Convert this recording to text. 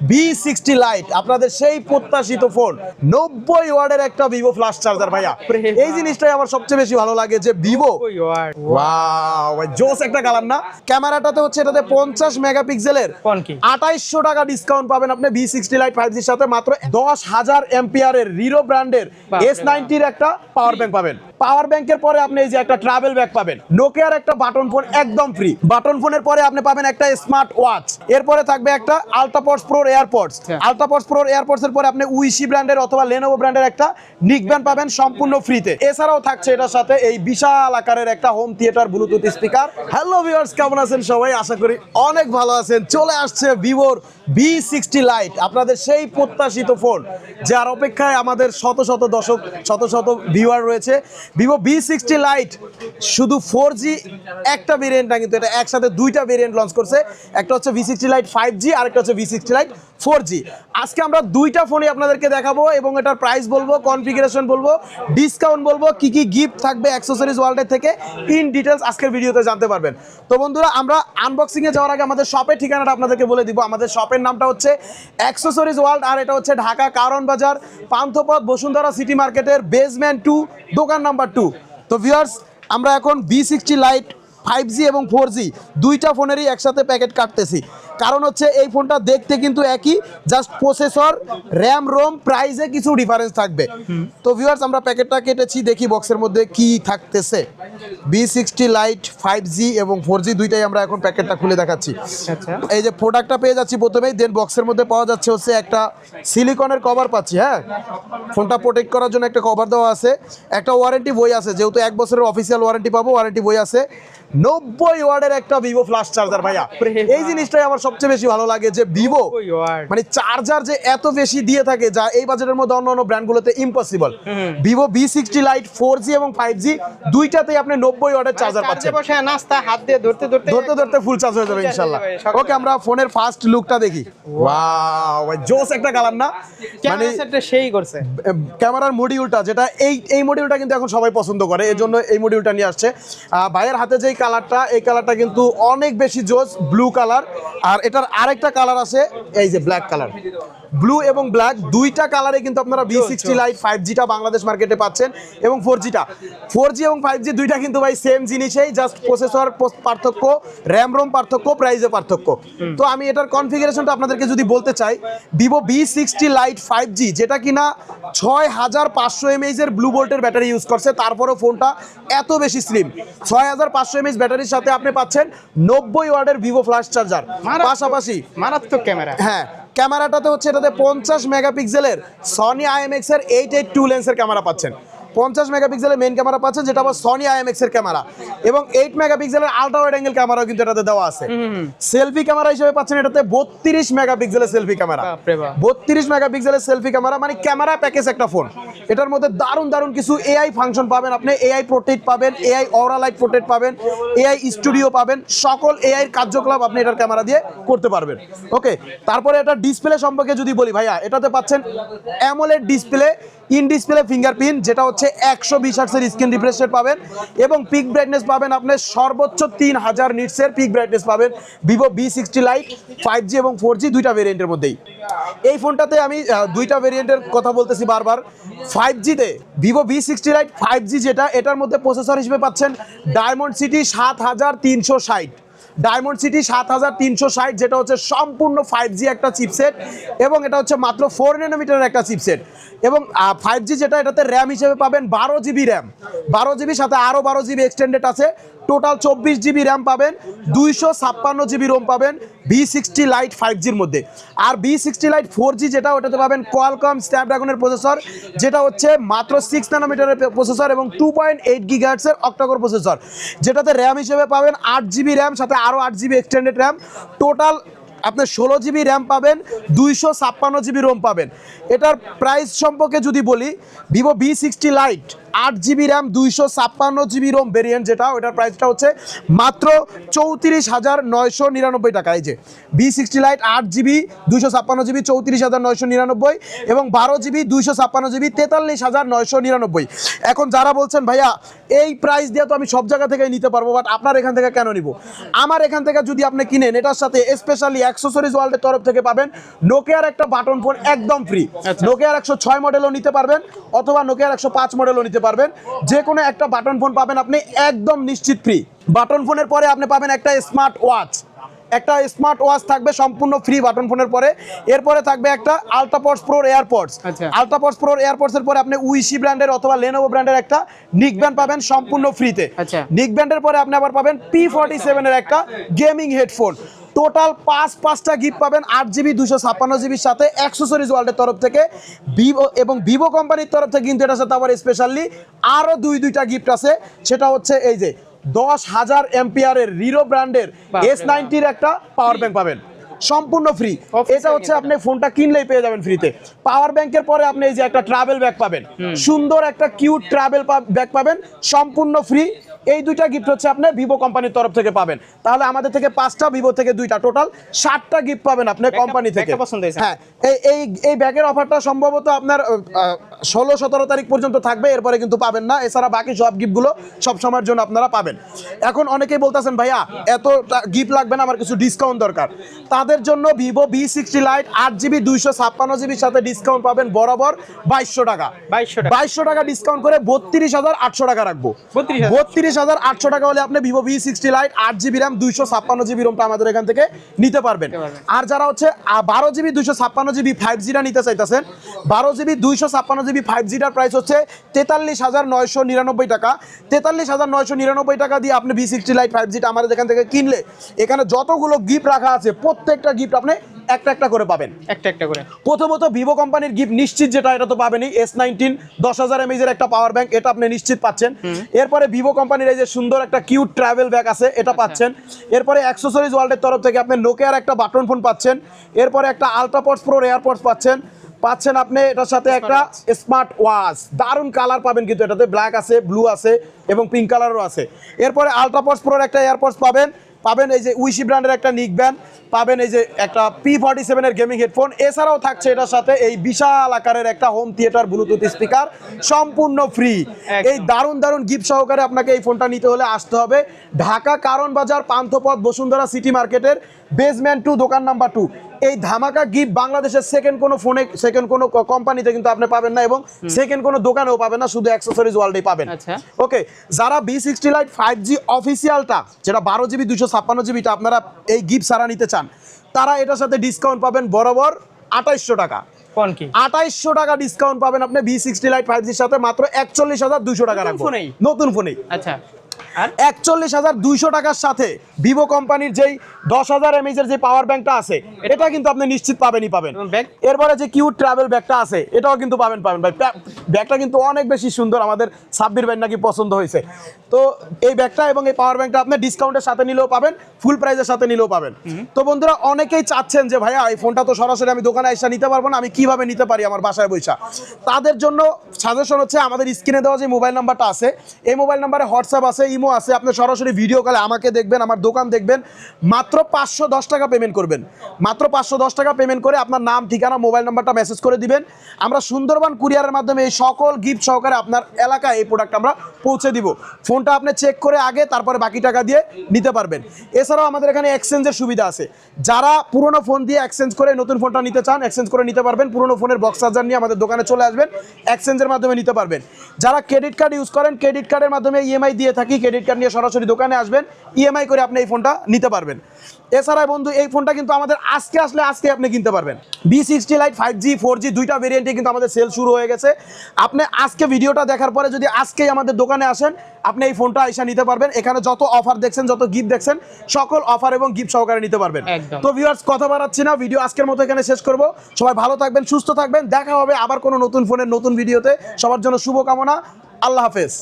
B sixty light আপনাদের সেই প্রত্যাশিত ফোন নব্বই ওয়ার্ডের একটা ভিভো ফ্লাশ চার্জার ভাইয়া। এই জিনিসটাই আমার সবচেয়ে বেশি ভালো লাগে যে ভিভো জোস একটা কালার না? ক্যামেরাটাতে হচ্ছে এটাতে পঞ্চাশ মেগাপিক্সেলের? আঠাইশশো টাকা ডিসকাউন্ট পাবেন আপনি বি সিক্সটি লাইট ফাইভ জির সাথে মাত্র দশ হাজার এমপিআর এর রিরো ব্র্যান্ডের এস নাইনটির একটা পাওয়ার ব্যাংক পাবেন। পাওয়ার ব্যাংকের পরে আপনি এই যে একটা ট্রাভেল ব্যাগ পাবেন। নোকিয়ার একটা বাটন ফোন একদম ফ্রি বাটন ফোনের পরে আপনি পাবেন একটা স্মার্ট ওয়াচ এরপরে থাকবে একটা আলট্রাপডস প্রোর এয়ারপডস আচ্ছা। আলট্রাপডস প্রোর এয়ারপডস এর পরে আপনি উইশি ব্র্যান্ডের অথবা লেনোভো ব্র্যান্ডের একটা নিক ব্যান্ড পাবেন সম্পূর্ণ ফ্রিতে এছাড়াও থাকছে এটার সাথে এই বিশাল আকারের একটা home theatre Bluetooth speaker hello viewers কেমন আছেন সবাই? আশা করি অনেক ভালো আছেন। চলে আসছে ভিভোর বি সিক্সটি লাইট আপনাদের সেই প্রত্যাশিত ফোন যার অপেক্ষায় আমাদের শত শত দশক শত শত ভিউয়ার রয়েছে। ভিভো বি সিক্সটি লাইট শুধু ফোর জি একটা ভেরিয়েন্ট না কিন্তু এটা একসাথে দুইটা ভেরিয়েন্ট লঞ্চ করছে। একটা হচ্ছে V sixty lite five G আর একটা হচ্ছে V sixty lite four G. আজকে আমরা দুইটা ফোনই আপনাদেরকে দেখাবো এবং এটার প্রাইস বলব কনফিগারেশন বলব ডিসকাউন্ট বলব, কি কি গিফট থাকবে অ্যাক্সেসরিজ ওয়ার্ল্ডের থেকে ইন ডিটেলস আজকের ভিডিওতে জানতে পারবেন। তো বন্ধুরা, আমরা আনবক্সিংয়ে যাওয়ার আগে আমাদের শপের ঠিকানাটা আপনাদেরকে বলে দিব। আমাদের শপের নামটা হচ্ছে অ্যাক্সেসরিজ ওয়ার্ল্ড আর এটা হচ্ছে ঢাকা কারণ বাজার, পান্থপথ, বসুন্ধরা সিটি মার্কেটের বেসমেন্ট টু দোকান নাম্বার টু তো ভিউয়ার্স আমরা এখন V sixty lite five G এবং ফোর জি দুইটা ফোনেরই একসাথে প্যাকেট কাটতেছি। কারণ হচ্ছে এই ফোনটা দেখতে কিন্তু একই জাস্ট প্রসেসর র্যাম রোম প্রাইসে কিছু ডিফারেন্স থাকবে। তো ভিউয়ার্স আমরা প্যাকেটটা কেটেছি দেখি বক্সের মধ্যে কি থাকতেছে। V sixty lite five G এবং ফোর জি দুইটাই আমরা এখন প্যাকেটটা খুলে দেখাচ্ছি। আচ্ছা। এই যে প্রোডাক্টটা পেয়ে যাচ্ছি প্রথমেই দেন বক্সের মধ্যে পাওয়া যাচ্ছে হচ্ছে একটা সিলিকনের কভার পাচ্ছি হ্যাঁ? ফোনটা প্রোটেক্ট করার জন্য একটা কভার দেওয়া আছে। একটা ওয়ারেন্টি বই আছে যেহেতু এক বছরের অফিসিয়াল ওয়ারেন্টি পাবো ওয়ারেন্টি বই আছে। নব্বই ওয়ার্ডের একটা ভিভো ফ্লাশ চার্জার ভাইয়া। এই জিনিসটাই আমার সবচেয়ে বেশি ভালো লাগে যে ভিভো মানে চার্জার যে এত বেশি দিয়ে থাকে যা এই বাজারের মধ্যে অন্য অন্য ব্র্যান্ডগুলোতে impossible Vivo V sixty lite four G এবং ফাইভ জি দুইটাতেই আপনি নব্বই ওয়ার্ডের চার্জার পাচ্ছেন। বসে নাস্তা হাত দিয়ে ধরতে ধরতে ধরতে ধরতে ফুল চার্জ হয়ে যাবে ইনশাল্লাহ। ওকে আমরা ফোনের ফার্স্ট লুকটা দেখি। ওয়াও ভাই জোস একটা কালার না? মানে সেই করছে। ক্যামেরার মডিউলটা যেটা এই এই মডিউলটা কিন্তু এখন সবাই পছন্দ করে এই জন্য এই মডিউলটা নিয়ে আসছে। ভাইয়ের হাতে যেই কালারটা, এই কালারটা কিন্তু অনেক বেশি জোস ব্লু কালার আর এটার আরেকটা কালার আছে, এই যে ব্ল্যাক কালার ব্লু এবং ব্ল্যাক দুইটা কালারে কিন্তু আপনারা বি সিক্সটি লাইট ফাইভ জিটা বাংলাদেশ মার্কেটে পাচ্ছেন এবং ফোর জিটা ফোর জি এবং ফাইভ জি দুইটা কিন্তু ভাই সেম জিনিসেই জাস্ট প্রসেসর পার্থক্য র্যাম রোম পার্থক্য প্রাইসে পার্থক্য। তো আমি এটার কনফিগারেশনটা আপনাদেরকে যদি বলতে চাই Vivo V sixty lite five G যেটা কিনা ছয় হাজার পাঁচশো এমএইচ এর ব্লু ভোল্টের ব্যাটারি ইউজ করছে তারপরেও ফোনটা এত বেশি স্লিম ছয় হাজার পাঁচশো এমএইচ ব্যাটারির সাথে আপনি পাচ্ছেন নব্বই ওয়ার্ডের ভিভো ফ্ল্যাশ চার্জার। পাশাপাশি মারাত্মক ক্যামেরা হ্যাঁ ক্যামেরাটাতে হচ্ছে এটাতে পঞ্চাশ মেগাপিক্সেলের সনি আইএমএক্স এর এইট এইট টু লেন্সের ক্যামেরা পাচ্ছেন। পঞ্চাশ মেগাপিক্সেলের মেন ক্যামেরা পাচ্ছেন যেটা আবার সনি আইএমএক্স এর ক্যামেরা এবং এইট মেগাপিক্সেলের আলট্রা ওয়াইড অ্যাঙ্গেল ক্যামেরাও কিন্তু এটাতে দেওয়া আছে। সেলফি ক্যামেরা হিসেবে পাচ্ছেন এটাতে বত্রিশ মেগাপিক্সেলের সেলফি ক্যামেরা। বত্রিশ মেগাপিক্সেলের সেলফি ক্যামেরা মানে ক্যামেরা প্যাকেজ একটা ফোন এটার মধ্যে দারুণ দারুণ কিছু এআই ফাংশন পাবেন আপনি। এআই প্রোটেক্ট পাবেন এআই অরা লাইট প্রোটেক্ট পাবেন এআই স্টুডিও পাবেন সকল এআই কার্যকলাপ আপনি এটার ক্যামেরা দিয়ে করতে পারবেন। ওকে তারপরে এটা ডিসপ্লে সম্পর্কে যদি বলি ভাইয়া এটাতে পাচ্ছেন AMOLED display in display fingerprint যেটা হচ্ছে একশো বিশ হার্টসের স্ক্রিন রিফ্রেশ রেট পাবেন এবং পিক ব্রাইটনেস পাবেন আপনি সর্বোচ্চ তিন হাজার নিটসের পিক ব্রাইটনেস পাবেন। Vivo V sixty lite five G এবং ফোর জি দুইটা ভেরিয়েন্টের মধ্যেই। এই ফোনটাতে আমি দুইটা ভেরিয়েন্টের কথা বলতেছি বারবার। ফাইভ জিতে Vivo B sixty lite five G যেটা, এটার মধ্যে প্রসেসর হিসেবে পাচ্ছেন ডায়মন্ড সিটি সাত হাজার তিনশো ষাট। ডায়মন্ড সিটি সাত হাজার তিনশো ষাট, যেটা হচ্ছে সম্পূর্ণ ফাইভ জি একটা চিপসেট এবং এটা হচ্ছে মাত্র ফোর নেনোমিটারের একটা চিপসেট এবং ফাইভ জি যেটা, এটাতে র্যাম হিসেবে পাবেন বারো জিবি র্যাম বারো জিবির সাথে আরও বারো জিবি এক্সটেন্ডেড আছে। টোটাল চব্বিশ জিবি র্যাম পাবেন। দুইশো ছাপ্পান্ন জিবি রোম পাবেন। বি সিক্সটি লাইট ফাইভ জির মধ্যে। আর B sixty lite four G যেটা, ওটাতে পাবেন কোয়ালকম স্ন্যাপড্রাগনের প্রসেসর যেটা হচ্ছে মাত্র সিক্স নানোমিটারের প্রসেসর এবং টু পয়েন্ট এইট গিগার্টসের অক্টাকোর প্রসেসর যেটাতে র্যাম হিসেবে পাবেন আট জিবি র্যাম সাথে আরও আট জিবি এক্সটেন্ডেড র্যাম টোটাল আপনি ষোলো জিবি র্যাম পাবেন, দুইশো ছাপ্পান্ন জিবি রোম পাবেন। এটার প্রাইস সম্পর্কে যদি বলি ভিভো বি সিক্সটি লাইট আট জিবি র্যাম দুইশো ছাপ্পান্ন জিবি রোম ভেরিয়েন্ট যেটা ওটার প্রাইসটা হচ্ছে মাত্র চৌত্রিশ হাজার নয়শো নিরানব্বই টাকা। এই যে বি সিক্সটি লাইট আট জিবি দুইশো ছাপ্পান্ন জিবি চৌত্রিশ হাজার নয়শো নিরানব্বই এবং বারো জিবি দুইশো ছাপ্পান্ন জিবি তেতাল্লিশ হাজার নয়শো নিরানব্বই। এখন যারা বলছেন ভাইয়া এই প্রাইস দিয়ে তো আমি সব জায়গা থেকেই নিতে পারব বাট আপনার এখান থেকে কেন নিব? আমার এখান থেকে যদি আপনি কিনেন এটার সাথে স্পেশালি অ্যাক্সেসরিজ ওয়ার্ল্ডের তরফ থেকে পাবেন নোকিয়ার একটা বাটন ফোন একদম ফ্রি আচ্ছা। নোকিয়ার একশো ছয় মডেলও নিতে পারবেন অথবা নোকিয়ার একশো পাঁচ মডেলও নিতে পারবেন। যে কোনো একটা বাটন ফোন পাবেন আপনি একদম নিশ্চিত ফ্রি বাটন ফোনের পরে আপনি পাবেন একটা স্মার্ট ওয়াচ একটা স্মার্ট ওয়াচ থাকবে সম্পূর্ণ ফ্রি বাটন ফোনের পরে। এরপরে থাকবে একটা আলট্রাপডস প্রোর এয়ারপডস। আলট্রাপডস প্রোর এয়ারপডস এর পরে আপনি উইসি ব্র্যান্ডের অথবা লেনোভো ব্র্যান্ডের একটা নিক ব্যান্ড পাবেন সম্পূর্ণ ফ্রিতে। নিক ব্যান্ডের পরে আপনি আবার পাবেন পি ফর্টি সেভেনের একটা গেমিং হেডফোন টোটাল পাঁচ পাঁচটা গিফট পাবেন আট জিবি দুশো ছাপ্পান্ন জিবির সাথে অ্যাক্সেসরিজ ওয়ার্ল্ডের তরফ থেকে। ভিভো এবং ভিভো কোম্পানির তরফ থেকে কিন্তু এটার সাথে আবার স্পেশালি আরও দুই দুইটা গিফট আছে। সেটা হচ্ছে এই যে দশ হাজার এমপিআরের রিরো ব্র্যান্ডের এস নাইনটির একটা পাওয়ার ব্যাংক পাবেন। সম্পূর্ণ ফ্রি এটা হচ্ছে আপনি ফোনটা কিনলেই পেয়ে যাবেন ফ্রিতে পাওয়ার ব্যাংকের পরে আপনি এই যে একটা ট্রাভেল ব্যাগ পাবেন। সুন্দর একটা কিউট ট্রাভেল ব্যাগ পাবেন সম্পূর্ণ ফ্রি এই দুইটা গিফট হচ্ছে আপনি ভিভো কোম্পানির তরফ থেকে পাবেন। তাহলে আমাদের থেকে পাঁচটা ভিভো থেকে দুইটা টোটাল ষাটটা গিফট পাবেন আপনি কোম্পানি থেকে? হ্যাঁ এই এই এই ব্যাগের অফারটা সম্ভবত আপনার ষোলো সতেরো তারিখ পর্যন্ত থাকবে এরপরে কিন্তু পাবেন না। এছাড়া বাকি সব গিফটগুলো সব সময়ের জন্য আপনারা পাবেন। এখন অনেকেই বলতেছেন ভাইয়া এত গিফট লাগবে না আমার কিছু ডিসকাউন্ট দরকার। তাদের জন্য ভিভো বি সিক্সটি লাইট আট জিবি দুইশো ছাপ্পান্ন জিবির সাথে ডিসকাউন্ট পাবেন বরাবর বাইশশো টাকা। বাইশশো টাকা। বাইশশো টাকা ডিসকাউন্ট করে বত্রিশ হাজার আটশো টাকা রাখব। বত্রিশ হাজার। আটশো টাকা হলে আপনি ভিভো ভি সিক্সটি লাইট আট জিবি র্যাম দুইশো ছাপ্পান্ন জিবি রোমটা আমাদের এখান থেকে নিতে পারবেন। আর যারা হচ্ছে বারো জিবি দুইশো ছাপ্পান্ন জিবি ফাইভ জিটা নিতে চাইতেছেন বারো জিবি দুইশো ছাপ্পান্ন জিবি ফাইভ জিটার প্রাইস হচ্ছে তেতাল্লিশ হাজার নয়শো নিরানব্বই টাকা। তেতাল্লিশ হাজার নয়শো নিরানব্বই টাকা দিয়ে আপনি ভি সিক্সটি লাইট ফাইভ জিটা আমাদের এখান থেকে কিনলে এখানে যতগুলো গিফট রাখা আছে প্রত্যেকটা গিফট আপনি একটা একটা করে পাবেন। একটা একটা করে। প্রথমত ভিভো কোম্পানির গিফট নিশ্চিত যেটা এটা তো পাবেনই এস নাইনটিন দশ হাজার এমএজের একটা পাওয়ার ব্যাংক এটা আপনি নিশ্চিত পাচ্ছেন। এরপরে ভিভো কোম্পানির এই যে সুন্দর একটা কিউট ট্রাভেল ব্যাগ আছে এটা পাচ্ছেন। এরপরে অ্যাক্সেসরিজ ওয়ার্ল্ডের তরফ থেকে আপনি নোকিয়ার একটা বাটন ফোন পাচ্ছেন। এরপরে একটা আলট্রাপডস প্রো এয়ারপডস পাচ্ছেন। পাচ্ছেন আপনি এটার সাথে একটা স্মার্ট ওয়াচ দারুণ কালার পাবেন কিন্তু এটাতে। ব্ল্যাক আছে ব্লু আছে এবং পিঙ্ক কালারও আছে। এরপরে আলট্রাপডস প্রোর একটা এয়ারপডস পাবেন। পাবেন এই যে উইশি ব্র্যান্ডের একটা নিক ব্যান্ড পাবেন এই যে একটা পি ফর্টি সেভেনের গেমিং হেডফোন এছাড়াও থাকছে এটার সাথে এই বিশাল আকারের একটা হোম থিয়েটার ব্লুটুথ স্পিকার সম্পূর্ণ ফ্রি এই দারুণ দারুণ গিফট সহকারে আপনাকে এই ফোনটা নিতে হলে আসতে হবে। ঢাকা কারণ বাজার পান্থপথ বসুন্ধরা সিটি মার্কেটের বেসমেন্ট টু দোকান নাম্বার টু এই ধামাকা গিফট বাংলাদেশের সেকেন্ড কোনো ফোনে সেকেন্ড কোনো কোম্পানিতে কিন্তু আপনি পাবেন না এবং সেকেন্ড কোনো দোকানেও পাবেন না শুধু অ্যাক্সেসরিজ ওয়ার্ল্ডেই পাবেন। আচ্ছা। ওকে যারা B sixty lite five G অফিসিয়ালটা যেটা বারো জিবি দুশো ছাপ্পান্ন জিবিটা আপনারা এই গিফট সারা নিতে চান তারা এটার সাথে ডিসকাউন্ট পাবেন বরাবর আঠাইশশো টাকা। আঠাইশশো টাকা ডিসকাউন্ট পাবেন আপনি বি সিক্সটি লাইট ফাইভ জির সাথে মাত্র একচল্লিশ হাজার দুইশো টাকা নতুন রাখব। ফোনেই? নতুন ফোনেই আচ্ছা। একচল্লিশ হাজার দুইশো টাকার সাথে ভিভো কোম্পানির যেই দশ হাজার এমএজের যে পাওয়ার ব্যাংকটা আছে এটা কিন্তু আপনি নিশ্চিত পাবেনই পাবেন? এরপরে যে কিউট ট্রাভেল ব্যাগটা আছে এটাও কিন্তু পাবেন পাবেন। ভাই ব্যাগটা কিন্তু অনেক বেশি সুন্দর আমাদের সাব্বির ভাই নাকি পছন্দ হয়েছে। তো এই ব্যাগটা এবং এই পাওয়ার ব্যাংকটা আপনি ডিসকাউন্টের সাথে নিলেও পাবেন ফুল প্রাইজের সাথে নিলেও পাবেন। তো বন্ধুরা অনেকেই চাচ্ছেন যে ভাইয়া এই ফোনটা তো সরাসরি আমি দোকানে এসে নিতে পারব না আমি কীভাবে নিতে পারি আমার বাসায় বৈশা তাদের জন্য সাজেশন হচ্ছে আমাদের স্ক্রিনে দেওয়া যে মোবাইল নাম্বারটা আছে, এই মোবাইল নাম্বারে হোয়াটসঅ্যাপ আছে, ইমো আছে, আপনি সরাসরি ভিডিও কলে আমাকে দেখবেন, আমার দোকান দেখবেন। মাত্র পাঁচশো দশ টাকা পেমেন্ট করবেন। মাত্র পাঁচশো দশ টাকা পেমেন্ট করে আপনার নাম, ঠিকানা, মোবাইল নাম্বারটা মেসেজ করে দিবেন। আমরা সুন্দরবন কুরিয়ারের মাধ্যমে এই সকল গিফট সহকারে আপনার এলাকায় এই প্রোডাক্ট আমরা পৌঁছে দিব। ফোনটা আপনি চেক করে আগে, তারপরে বাকি টাকা দিয়ে নিতে পারবেন। এছাড়াও আমাদের এখানে এক্সচেঞ্জের সুবিধা আছে। যারা পুরনো ফোন দিয়ে এক্সচেঞ্জ করে নতুন ফোনটা নিতে চান এক্সচেঞ্জ করে নিতে পারবেন। পুরনো ফোনের বক্স চার্জার নিয়ে আমাদের দোকানে চলে আসবেন। এক্সচেঞ্জের মাধ্যমে নিতে পারবেন। যারা ক্রেডিট কার্ড ইউজ করেন ক্রেডিট কার্ডের মাধ্যমে ইএমআই দিয়ে থাকি ক্রেডিট কার্ড নিয়ে সরাসরি দোকানে আসবেন ইএমআই করে আপনি এই ফোনটা নিতে পারবেন। এছাড়া বন্ধু এই ফোনটা কিন্তু আমাদের আজকে আসলে আজকে আপনি কিনতে পারবেন। B sixty lite five G four G দুইটা ভেরিয়েন্টে কিন্তু আমাদের সেল শুরু হয়ে গেছে। আপনি আজকে ভিডিওটা দেখার পরে যদি আজকেই আমাদের দোকানে আসেন আপনি এই ফোনটা এসে নিতে পারবেন। এখানে যত অফার দেখছেন যত গিফট দেখছেন সকল অফার এবং গিফট সহকারে নিতে পারবেন। তো ভিউয়ার্স কথা বাড়াচ্ছি না ভিডিও আজকের মতো এখানে শেষ করব। সবাই ভালো থাকবেন সুস্থ থাকবেন দেখা হবে আবার কোনো নতুন ফোনের নতুন ভিডিওতে সবার জন্য শুভকামনা আল্লাহ হাফেজ।